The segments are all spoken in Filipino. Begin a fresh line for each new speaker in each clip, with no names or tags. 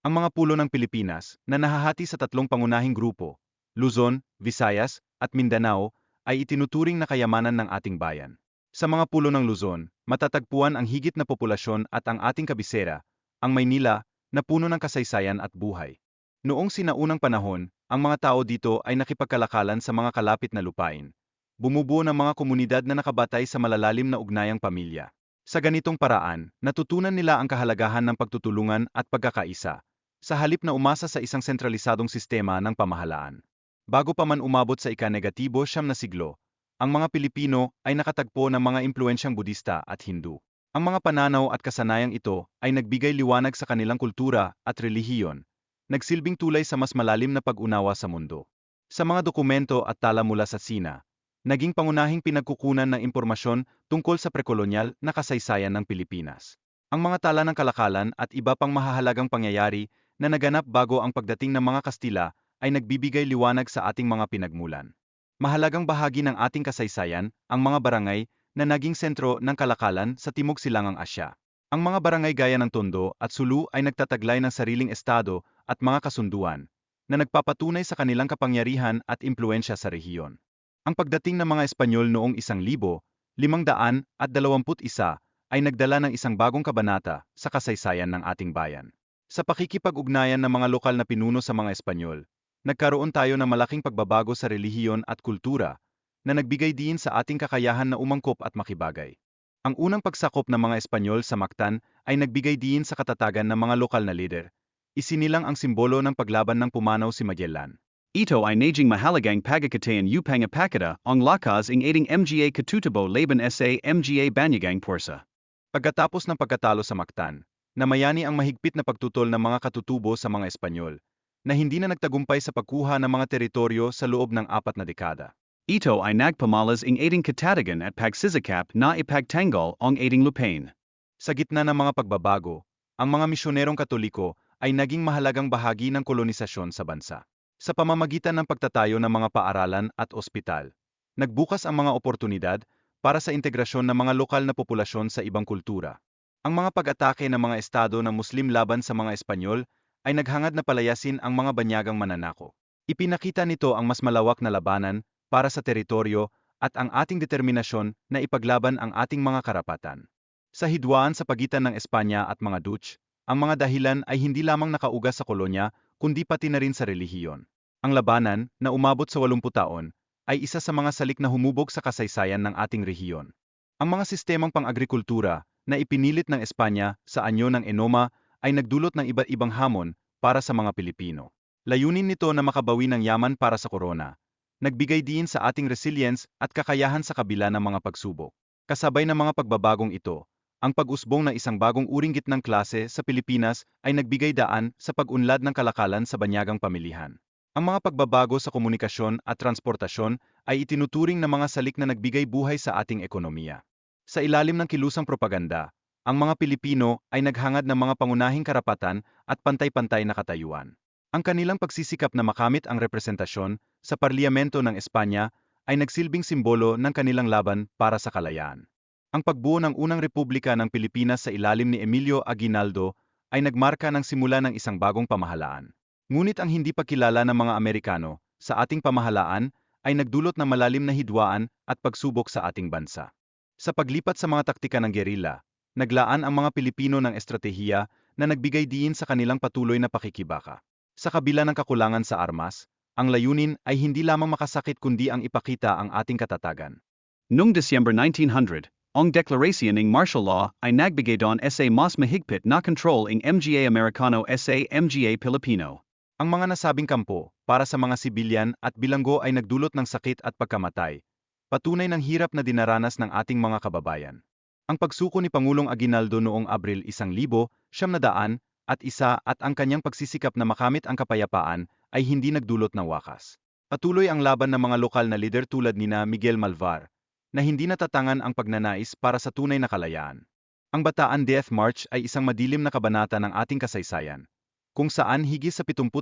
Ang mga pulo ng Pilipinas, na nahahati sa tatlong pangunahing grupo, Luzon, Visayas, at Mindanao, ay itinuturing na kayamanan ng ating bayan. Sa mga pulo ng Luzon, matatagpuan ang higit na populasyon at ang ating kabisera, ang Maynila, na puno ng kasaysayan at buhay. Noong sinaunang panahon, ang mga tao dito ay nakipagkalakalan sa mga kalapit na lupain. Bumubuo ng mga komunidad na nakabatay sa malalalim na ugnayang pamilya. Sa ganitong paraan, natutunan nila ang kahalagahan ng pagtutulungan at pagkakaisa, sa halip na umasa sa isang sentralisadong sistema ng pamahalaan. Bago pa man umabot sa ika-negatibo siyam na siglo, ang mga Pilipino ay nakatagpo ng mga impluensyang Budista at Hindu. Ang mga pananaw at kasanayang ito ay nagbigay liwanag sa kanilang kultura at relihiyon, nagsilbing tulay sa mas malalim na pag-unawa sa mundo. Sa mga dokumento at tala mula sa Sina, naging pangunahing pinagkukunan ng impormasyon tungkol sa prekolonyal na kasaysayan ng Pilipinas. Ang mga tala ng kalakalan at iba pang mahahalagang pangyayari na naganap bago ang pagdating ng mga Kastila ay nagbibigay liwanag sa ating mga pinagmulan. Mahalagang bahagi ng ating kasaysayan ang mga barangay na naging sentro ng kalakalan sa Timog Silangang Asya. Ang mga barangay gaya ng Tondo at Sulu ay nagtataglay ng sariling estado at mga kasunduan na nagpapatunay sa kanilang kapangyarihan at impluensya sa rehiyon. Ang pagdating ng mga Espanyol noong isang libo, limang daan at dalawamput isa ay nagdala ng isang bagong kabanata sa kasaysayan ng ating bayan. Sa pakikipag-ugnayan ng mga lokal na pinuno sa mga Espanyol, nagkaroon tayo ng malaking pagbabago sa relihiyon at kultura na nagbigay din sa ating kakayahan na umangkop at makibagay. Ang unang pagsakop ng mga Espanyol sa Mactan ay nagbigay din sa katatagan ng mga lokal na lider. Isinilang ang simbolo ng paglaban ng pumanaw si Magellan.
Ito ay naging mahalagang pagkakatayan upang ipakita ang lakas ng ating MGA Katutubo laban sa MGA Banyagang Porsa.
Pagkatapos ng pagkatalo sa Mactan, namayani ang mahigpit na pagtutol ng mga katutubo sa mga Espanyol, na hindi na nagtagumpay sa pagkuha ng mga teritoryo sa loob ng apat na dekada.
Ito ay nagpamalas ng ating katatagan at pagsisakap na ipagtanggol ang ating lupain.
Sa gitna ng mga pagbabago, ang mga misyonerong katoliko ay naging mahalagang bahagi ng kolonisasyon sa bansa. Sa pamamagitan ng pagtatayo ng mga paaralan at ospital, nagbukas ang mga oportunidad para sa integrasyon ng mga lokal na populasyon sa ibang kultura. Ang mga pag-atake ng mga estado ng Muslim laban sa mga Espanyol ay naghangad na palayasin ang mga banyagang mananako. Ipinakita nito ang mas malawak na labanan para sa teritoryo at ang ating determinasyon na ipaglaban ang ating mga karapatan. Sa hidwaan sa pagitan ng Espanya at mga Dutch, ang mga dahilan ay hindi lamang nakaugas sa kolonya kundi pati na rin sa relihiyon. Ang labanan, na umabot sa 80 taon, ay isa sa mga salik na humubog sa kasaysayan ng ating rehiyon. Ang mga sistemang pang-agrikultura, na ipinilit ng Espanya sa anyo ng Enoma ay nagdulot ng iba't ibang hamon para sa mga Pilipino. Layunin nito na makabawi ng yaman para sa korona. Nagbigay din sa ating resilience at kakayahan sa kabila ng mga pagsubok. Kasabay ng mga pagbabagong ito, ang pag-usbong ng isang bagong uring gitnang klase sa Pilipinas ay nagbigay daan sa pag-unlad ng kalakalan sa banyagang pamilihan. Ang mga pagbabago sa komunikasyon at transportasyon ay itinuturing na mga salik na nagbigay buhay sa ating ekonomiya. Sa ilalim ng kilusang propaganda, ang mga Pilipino ay naghangad ng mga pangunahing karapatan at pantay-pantay na katayuan. Ang kanilang pagsisikap na makamit ang representasyon sa parliamento ng Espanya ay nagsilbing simbolo ng kanilang laban para sa kalayaan. Ang pagbuo ng unang republika ng Pilipinas sa ilalim ni Emilio Aguinaldo ay nagmarka ng simula ng isang bagong pamahalaan. Ngunit ang hindi pa kilala ng mga Amerikano sa ating pamahalaan ay nagdulot ng malalim na hidwaan at pagsubok sa ating bansa. Sa paglipat sa mga taktika ng gerilla, naglaan ang mga Pilipino ng estratehiya na nagbigay diin sa kanilang patuloy na pakikibaka. Sa kabila ng kakulangan sa armas, ang layunin ay hindi lamang makasakit kundi ang ipakita ang ating katatagan.
Noong December 1900, ang deklarasyon ng martial law ay nagbigay doon sa mas mahigpit na control ng MGA Americano sa MGA Filipino.
Ang mga nasabing kampo, para sa mga sibilyan at bilanggo ay nagdulot ng sakit at pagkamatay, patunay ng hirap na dinaranas ng ating mga kababayan. Ang pagsuko ni Pangulong Aguinaldo noong Abril 1000, siyam na daan, at isa at ang kanyang pagsisikap na makamit ang kapayapaan ay hindi nagdulot ng wakas. Patuloy ang laban ng mga lokal na lider tulad nina Miguel Malvar, na hindi natatangan ang pagnanais para sa tunay na kalayaan. Ang Bataan Death March ay isang madilim na kabanata ng ating kasaysayan, kung saan higit sa 75,000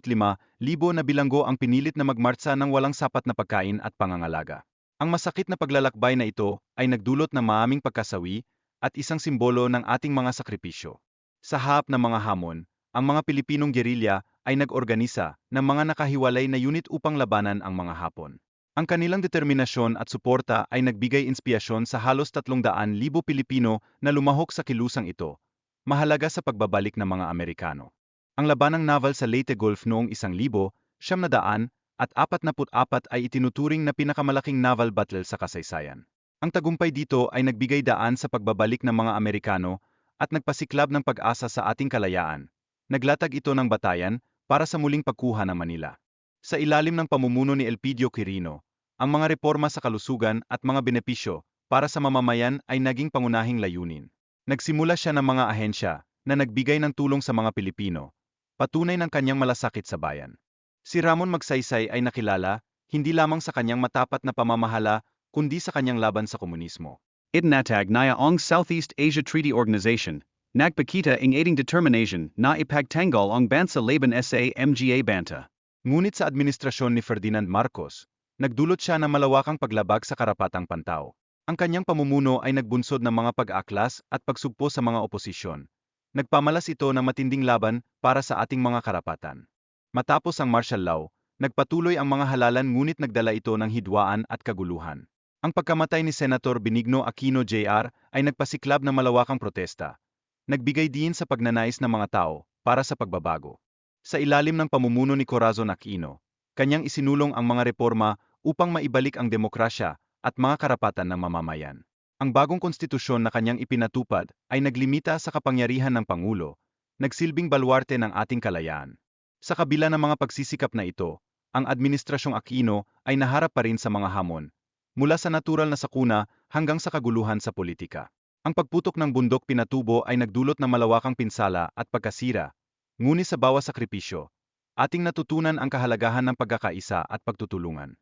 na bilanggo ang pinilit na magmartsa ng walang sapat na pagkain at pangangalaga. Ang masakit na paglalakbay na ito ay nagdulot ng maaming pagkasawi at isang simbolo ng ating mga sakripisyo. Sa hap ng mga hamon, ang mga Pilipinong gerilya ay nag-organisa ng mga nakahiwalay na unit upang labanan ang mga Hapon. Ang kanilang determinasyon at suporta ay nagbigay inspirasyon sa halos 300,000 Pilipino na lumahok sa kilusang ito, mahalaga sa pagbabalik ng mga Amerikano. Ang labanang naval sa Leyte Gulf noong 1,000, siyam na daan, at 44 ay itinuturing na pinakamalaking naval battle sa kasaysayan. Ang tagumpay dito ay nagbigay daan sa pagbabalik ng mga Amerikano at nagpasiklab ng pag-asa sa ating kalayaan. Naglatag ito ng batayan para sa muling pagkuha ng Manila. Sa ilalim ng pamumuno ni Elpidio Quirino, ang mga reforma sa kalusugan at mga benepisyo para sa mamamayan ay naging pangunahing layunin. Nagsimula siya ng mga ahensya na nagbigay ng tulong sa mga Pilipino, patunay ng kanyang malasakit sa bayan. Si Ramon Magsaysay ay nakilala hindi lamang sa kanyang matapat na pamamahala kundi sa kanyang laban sa komunismo.
Idnatag Naya Ong Southeast Asia Treaty Organization, Nagpakita ing aiding determination na ipagtanggol ang bansa laban sa MGA Banta.
Ngunit sa administrasyon ni Ferdinand Marcos, nagdulot siya ng malawakang paglabag sa karapatang pantao. Ang kanyang pamumuno ay nagbunsod ng mga pag-aklas at pagsugpo sa mga oposisyon. Nagpamalas ito ng matinding laban para sa ating mga karapatan. Matapos ang martial law, nagpatuloy ang mga halalan ngunit nagdala ito ng hidwaan at kaguluhan. Ang pagkamatay ni Senator Benigno Aquino Jr. ay nagpasiklab ng malawakang protesta. Nagbigay din sa pagnanais ng mga tao para sa pagbabago. Sa ilalim ng pamumuno ni Corazon Aquino, kanyang isinulong ang mga reforma upang maibalik ang demokrasya at mga karapatan ng mamamayan. Ang bagong konstitusyon na kanyang ipinatupad ay naglimita sa kapangyarihan ng Pangulo, nagsilbing balwarte ng ating kalayaan. Sa kabila ng mga pagsisikap na ito, ang Administrasyong Aquino ay naharap pa rin sa mga hamon, mula sa natural na sakuna hanggang sa kaguluhan sa politika. Ang pagputok ng bundok pinatubo ay nagdulot ng malawakang pinsala at pagkasira, ngunit sa bawat sakripisyo, ating natutunan ang kahalagahan ng pagkakaisa at pagtutulungan.